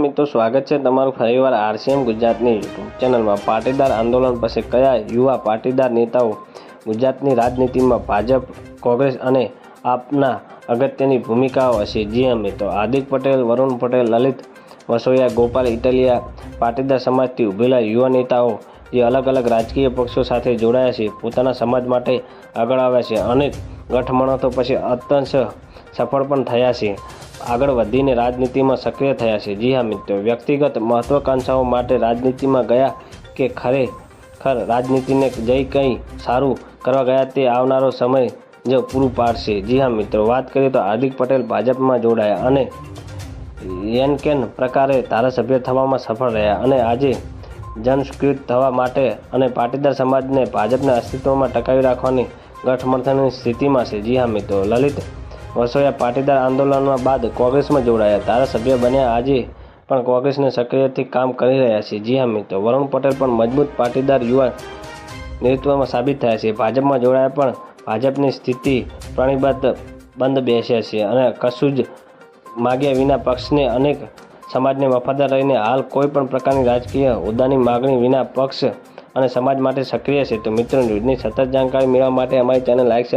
મિત્રો, સ્વાગત છે તમારું ફરીવાર આરસીએમ ગુજરાતની યુટ્યુબ ચેનલમાં. પાટીદાર આંદોલન પછી કયા યુવા પાટીદાર નેતાઓ ગુજરાતની રાજનીતિમાં ભાજપ, કોંગ્રેસ અને આપના અગત્યની ભૂમિકાઓ હશે? જી હા મિત્રો, હાર્દિક પટેલ, વરુણ પટેલ, લલિત વસોયા, ગોપાલ ઇટલિયા, પાટીદાર સમાજથી ઉભેલા યુવા નેતાઓ જે અલગ અલગ રાજકીય પક્ષો સાથે જોડાયા છે, પોતાના સમાજ માટે આગળ આવ્યા છે. અનેક ગઠમણતો પછી અત્યંત સફળ પણ થયા છે. આગળ વધીને રાજનીતિમાં સક્રિય થયા છે. જી હા મિત્રો, વ્યક્તિગત મહત્વાકાંક્ષાઓ માટે રાજનીતિમાં ગયા કે ખરેખર રાજનીતિને જઈ કંઈ સારું કરવા ગયા તે આવનારો સમય જ પૂરું પાડશે. જી હા મિત્રો, વાત કરીએ તો હાર્દિક પટેલ ભાજપમાં જોડાયા અને યેનકેન પ્રકારે ધારાસભ્ય થવામાં સફળ રહ્યા અને આજે જનસ્કૃત થવા માટે અને પાટીદાર સમાજને ભાજપના અસ્તિત્વમાં ટકાવી રાખવાની ગઠમંથનની સ્થિતિમાં છે. જી હા મિત્રો, લલિત વસોયા પાટીદાર આંદોલનમાં બાદ કોંગ્રેસમાં જોડાયા. ધારાસભ્ય બન્યા આજે પણ કોંગ્રેસને સક્રિયથી કામ કરી રહ્યા છે. જી હા મિત્રો, વરુણ પટેલ પણ મજબૂત પાટીદાર યુવા નેતૃત્વમાં સાબિત થયા છે. ભાજપમાં જોડાયા પણ ભાજપની સ્થિતિ પ્રણીબદ્ધ બંધ બેસ્યા છે અને કશું જ માગ્યા વિના પક્ષને અનેક સમાજને વફાદાર રહીને હાલ કોઈ પણ પ્રકારની રાજકીય હોદ્દાની માગણી વિના પક્ષ અને સમાજ માટે સક્રિય છે. તો મિત્રો, ન્યૂઝની સતત જાણકારી મેળવવા માટે અમારી ચેનલ લાઈક